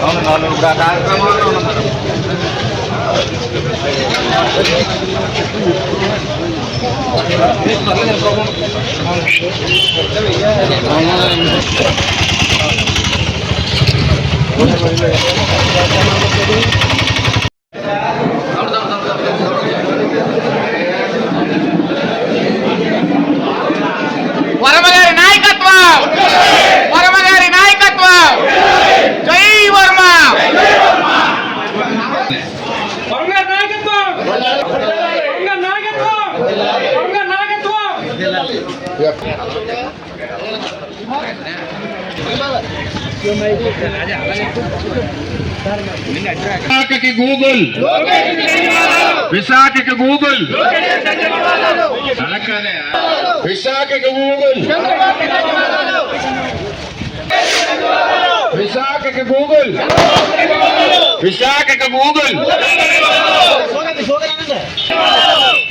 అవును నాలుగు కార్యక్రమాలు వరమగారి నాయకత్వం వరమగారి నాయకత్వం జై వర్మ నాయకత్వం विशाख की गूगल विशाख के गूगल विशाख की गूगल విశాఖకి గూగుల్ విశాఖకి గూగుల్ విశాఖకి గూగుల్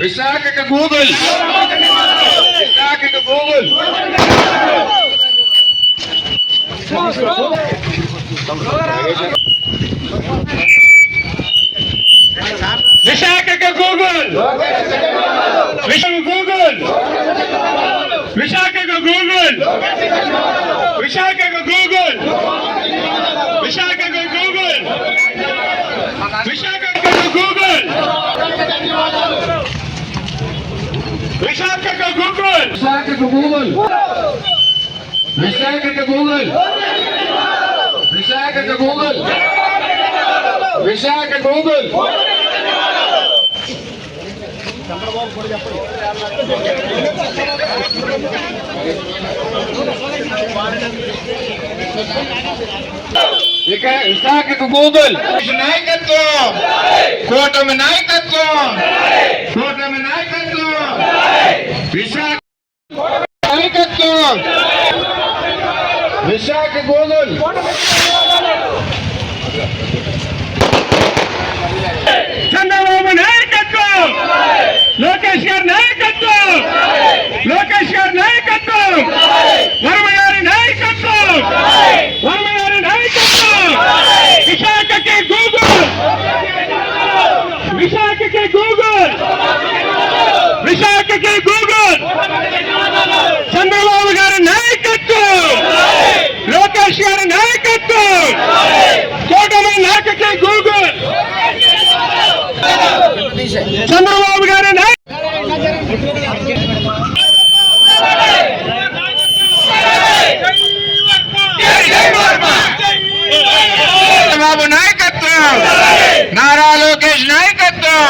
విశాఖకి గూగుల్ విశాఖకి గూగుల్ విశాఖకి గూగుల్ విశాఖ గూగుల్ విశాఖకి గూగుల్ విశాఖకి గూగుల్! విశాఖకు గూగుల్! విశాఖకు గూగుల్! విశాఖకు గూగుల్! విశాఖకు గూగుల్! విశాఖకు గూగుల్! విశాఖకు గూగుల్! విశాఖ గూగుల్! ఇక విశాఖకు గూగుల్ నాయకత్వం. కూటమి నాయకత్వం కూటమి నాయకత్వం విశాఖ నాయకత్వం విశాఖ గూగుల్ చంద్రబాబు నాయకత్వం లోకేష్ గారి నాయకత్వం లోకేష్ గారి నాయకత్వం వర్మ గారి నాయకత్వం వర్మ గారి నాయకత్వం విశాఖకి గూగుల్ విశాఖకి గూగుల్ విశాఖకి గూగుల్ చంద్రబాబు గారి నాయకత్వం లోకేష్ గారి నాయకత్వం కూటమి నాయకకి గూగుల్ చంద్రబాబు గారి నాయ చంద్రబాబు నాయకత్వం నారా లోకేష్ నాయకత్వం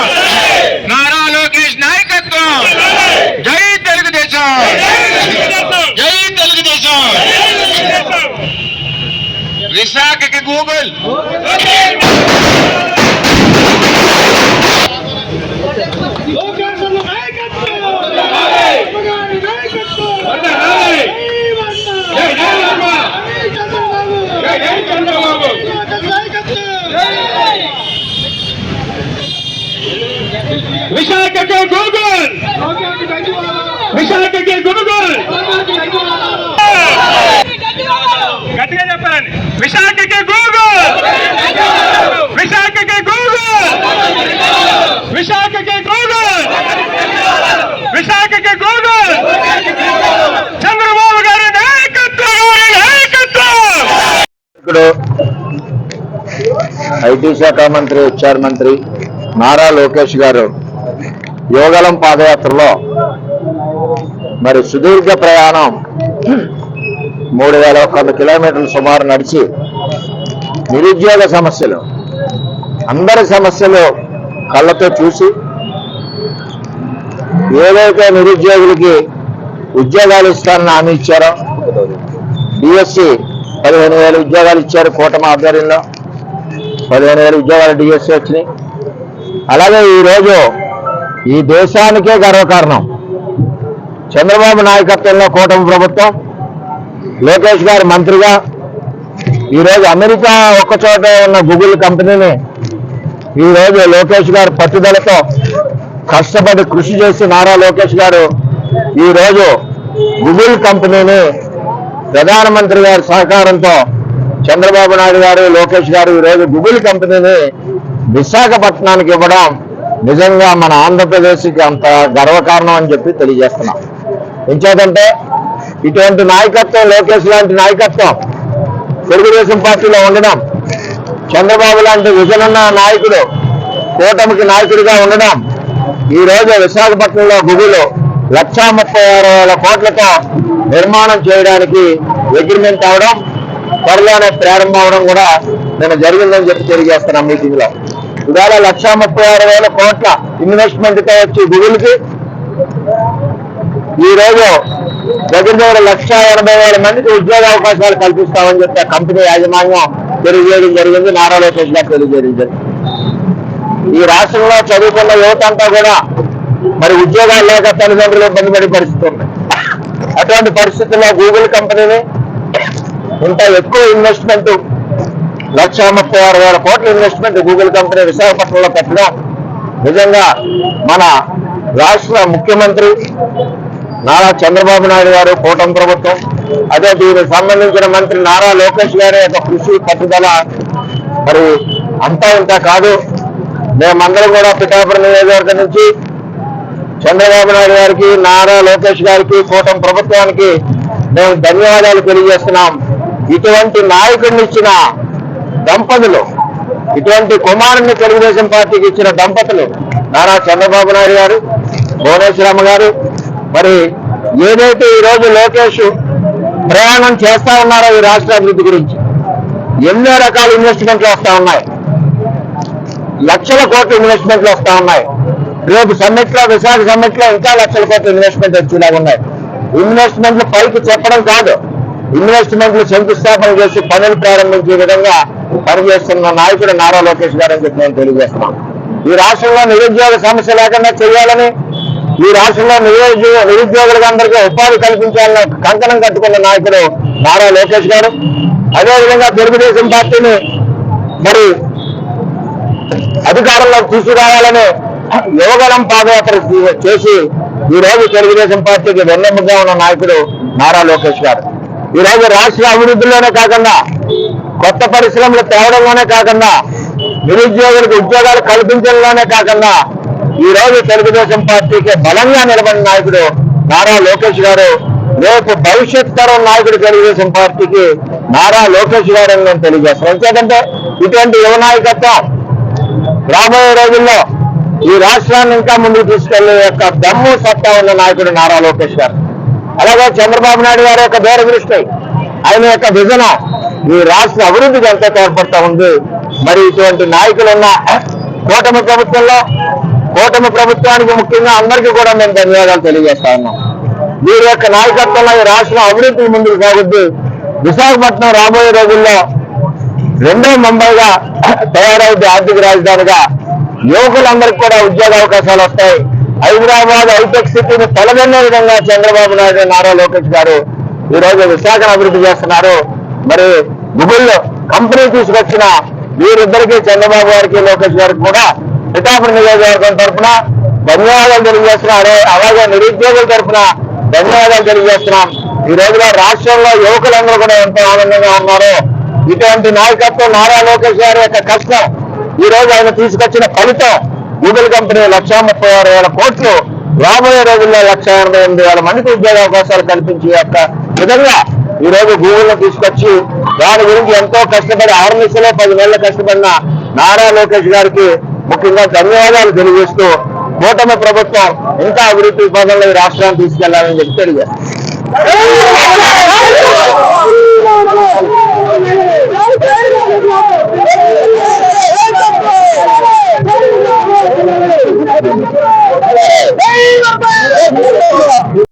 నారా లోకేష్ నాయకత్వం జై తెలుగుదేశం జై తెలుగుదేశం విశాఖకి గూగుల్ లోకేశ్వర నాయకత్వం వంగ గారి నాయకత్వం జై వర్మ జై చంద్రబాబు జై చంద్రబాబు విశాఖకి గూగుల్ విశాఖకి గూగుల్ గట్టిగా చెప్పాలండి. విశాఖకి గూగుల్ విశాఖకి గూగుల్ విశాఖకి గూగుల్ విశాఖకి గూగుల్ చంద్రబాబు గారి నాయకత్వం! నాయకత్వం ఇప్పుడు ఐటీ శాఖ మంత్రి హెచ్ఆర్ మంత్రి నారా లోకేష్ గారు యోగలం పాదయాత్రలో మరి సుదీర్ఘ ప్రయాణం మూడు వేల ఒక వంద కిలోమీటర్లు సుమారు నడిచి నిరుద్యోగ సమస్యలు అందరి సమస్యలు కళ్ళతో చూసి ఏదైతే నిరుద్యోగులకి ఉద్యోగాలు ఇస్తానని హామీ ఇచ్చారో డిఎస్సి పదిహేను వేల ఉద్యోగాలు ఇచ్చారు కూటమి ఆధ్వర్యంలో. పదిహేను వేల ఉద్యోగాలు డిఎస్సి వచ్చినాయి. అలాగే ఈరోజు ఈ దేశానికే గర్వకారణం. చంద్రబాబు నాయకత్వంలో కూటమి ప్రభుత్వం లోకేష్ గారు మంత్రిగా ఈరోజు అమెరికా ఒక్కచోట ఉన్న గూగుల్ కంపెనీని ఈరోజు లోకేష్ గారు పట్టుదలతో కష్టపడి కృషి చేసి నారా లోకేష్ గారు ఈరోజు గూగుల్ కంపెనీని ప్రధానమంత్రి గారి సహకారంతో చంద్రబాబు నాయుడు గారు లోకేష్ గారు ఈరోజు గూగుల్ కంపెనీని విశాఖపట్నానికి ఇవ్వడం నిజంగా మన ఆంధ్రప్రదేశ్కి అంత గర్వకారణం అని చెప్పి తెలియజేస్తున్నాం. ఎంచేతంటే ఇటువంటి నాయకత్వం లోకేష్ లాంటి నాయకత్వం తెలుగుదేశం పార్టీలో ఉండడం చంద్రబాబు లాంటి విజన్ నాయకుడు కూటమికి నాయకుడిగా ఉండడం ఈ రోజు విశాఖపట్నంలో గుగులు లక్షా ముప్పై ఆరు వేల కోట్లతో నిర్మాణం చేయడానికి అగ్రిమెంట్ అవడం త్వరలోనే ప్రారంభం అవడం కూడా నేను జరిగిందని చెప్పి తెలియజేస్తున్నాం మీటింగ్లో. ఇవాళ లక్షా ముప్పై ఆరు వేల కోట్ల ఇన్వెస్ట్మెంట్తో వచ్చి గుగులకి. ఈ రోజు దగ్గర దగ్గర లక్ష ఎనభై వేల మందికి ఉద్యోగ అవకాశాలు కల్పిస్తామని చెప్పి కంపెనీ యాజమాన్యం తెలియజేయడం జరిగింది. నారా లోకేష్ గారు తెలియజేయడం జరిగింది. ఈ రాష్ట్రంలో చదువుకున్న యువత అంతా కూడా మరి ఉద్యోగాలు లేక తల్లిదండ్రులు ఇబ్బంది పడే పరిస్థితి అటువంటి పరిస్థితుల్లో గూగుల్ కంపెనీని ఇంత ఎక్కువ ఇన్వెస్ట్మెంట్ లక్ష ముప్పై ఆరు వేల కోట్ల ఇన్వెస్ట్మెంట్ గూగుల్ కంపెనీ విశాఖపట్నంలో పెట్టడం నిజంగా మన రాష్ట్ర ముఖ్యమంత్రి నారా చంద్రబాబు నాయుడు గారు కూటమి ప్రభుత్వం అదే దీనికి సంబంధించిన మంత్రి నారా లోకేష్ గారి యొక్క కృషి పట్టుదల మరి అంతా ఇంత కాదు. మేమందరం కూడా పిఠాపురం నియోజకవర్గం నుంచి చంద్రబాబు నాయుడు గారికి నారా లోకేష్ గారికి కూటమి ప్రభుత్వానికి మేము ధన్యవాదాలు తెలియజేస్తున్నాం. ఇటువంటి నాయకుడిని ఇచ్చిన దంపతులు. ఇటువంటి కుమారుని తెలుగుదేశం పార్టీకి ఇచ్చిన దంపతులు నారా చంద్రబాబు నాయుడు గారు భువనేశ్వరమ్మ గారు. మరి ఏదైతే ఈ రోజు లోకేష్ ప్రయాణం చేస్తా ఉన్నారో ఈ రాష్ట్ర అభివృద్ధి గురించి ఎన్నో రకాల ఇన్వెస్ట్మెంట్లు వస్తా ఉన్నాయి. లక్షల కోట్ల ఇన్వెస్ట్మెంట్లు వస్తా ఉన్నాయి. రేపు సమ్మిట్లో విశాఖ సమ్మిట్లో ఇంకా లక్షల కోట్ల ఇన్వెస్ట్మెంట్ వచ్చేలాగా ఉన్నాయి. ఇన్వెస్ట్మెంట్లు పైకి చెప్పడం కాదు. ఇన్వెస్ట్మెంట్లు శంకుస్థాపన చేసి పనులు ప్రారంభించే విధంగా పనిచేస్తున్న నాయకుడు నారా లోకేష్ గారు అని చెప్పి నేను తెలియజేస్తున్నాను ఈ రాష్ట్రంలో నిరుద్యోగ సమస్య లేకుండా చేయాలని ఈ రాష్ట్రంలో నిరుద్యోగ నిరుద్యోగులకు అందరికీ ఉపాధి కల్పించాలని కంకణం కట్టుకున్న నాయకుడు నారా లోకేష్ గారు. అదేవిధంగా తెలుగుదేశం పార్టీని మరి అధికారంలోకి తీసుకురావాలని యువగలం పాదయాత్ర చేసి ఈ రోజు తెలుగుదేశం పార్టీకి వెన్నెముగా ఉన్న నాయకుడు నారా లోకేష్ గారు. ఈ రోజు రాష్ట్ర అభివృద్ధిలోనే కాకుండా కొత్త పరిశ్రమలు తేవడంలోనే కాకుండా నిరుద్యోగులకు ఉద్యోగాలు కల్పించడంలోనే కాకుండా ఈ రోజు తెలుగుదేశం పార్టీకి బలంగా నిలబడిన నాయకుడు నారా లోకేష్ గారు రేపు భవిష్యత్ తరం నాయకుడు తెలుగుదేశం పార్టీకి నారా లోకేష్ గారు అని నేను తెలియజేస్తాను. ఎందుకంటే ఇటువంటి యువ నాయకత్వం రాబోయే రోజుల్లో ఈ రాష్ట్రాన్ని ఇంకా ముందుకు తీసుకెళ్ళే యొక్క దమ్ము సత్తా ఉన్న నాయకుడు నారా లోకేష్ గారు. అలాగే చంద్రబాబు నాయుడు గారి యొక్క దూరదృష్టి ఆయన యొక్క విజన ఈ రాష్ట్ర అభివృద్ధికి అంతా తోడ్పడతా ఉంది. మరి ఇటువంటి నాయకులు ఉన్న కూటమి ప్రభుత్వంలో కూటమి ప్రభుత్వానికి ముఖ్యంగా అందరికీ కూడా మేము ధన్యవాదాలు తెలియజేస్తా ఉన్నాం. వీరి యొక్క నాయకత్వంలో ఈ రాష్ట్రం అభివృద్ధి ముందుకు సాగుద్ది. విశాఖపట్నం రాబోయే రోజుల్లో రెండో ముంబైగా తయారవుద్ది ఆర్థిక రాజధానిగా. యువకులందరికీ కూడా ఉద్యోగ అవకాశాలు వస్తాయి. హైదరాబాద్ హైటెక్ సిటీని తలదన్నే విధంగా చంద్రబాబు నాయుడు నారా లోకేష్ గారు ఈ రోజు విశాఖను అభివృద్ధి చేస్తున్నారు. మరి గుగుల్ కంపెనీ తీసుకొచ్చిన వీరిద్దరికీ చంద్రబాబు గారికి లోకేష్ గారికి కూడా పిఠాపురం నియోజకవర్గం తరఫున ధన్యవాదాలు తెలియజేస్తున్నాం. అలాగే నిరుద్యోగుల తరఫున ధన్యవాదాలు తెలియజేస్తున్నాం. ఈ రోజులో రాష్ట్రంలో యువకులందరూ కూడా ఎంతో ఆనందంగా ఉన్నారు. ఇటువంటి నాయకత్వం నారా లోకేష్ గారి యొక్క కష్టం. ఈ రోజు ఆయన తీసుకొచ్చిన ఫలితం గూగుల్ కంపెనీ లక్ష ముప్పై ఆరు వేల కోట్లు. రాబోయే రోజుల్లో లక్ష ఎనభై ఎనిమిది వేల మందికి ఉద్యోగ అవకాశాలు కల్పించే యొక్క విధంగా ఈరోజు గూగుల్ని తీసుకొచ్చి దాని గురించి ఎంతో కష్టపడి ఆరు పది నెలలు కష్టపడిన నారా లోకేష్ గారికి ముఖ్యంగా ధన్యవాదాలు తెలియజేస్తూ కూటమి ప్రభుత్వం ఇంకా అభివృద్ధి విభాగంలో ఈ రాష్ట్రాన్ని తీసుకెళ్ళాలని చెప్పి తెలియజేస్తారు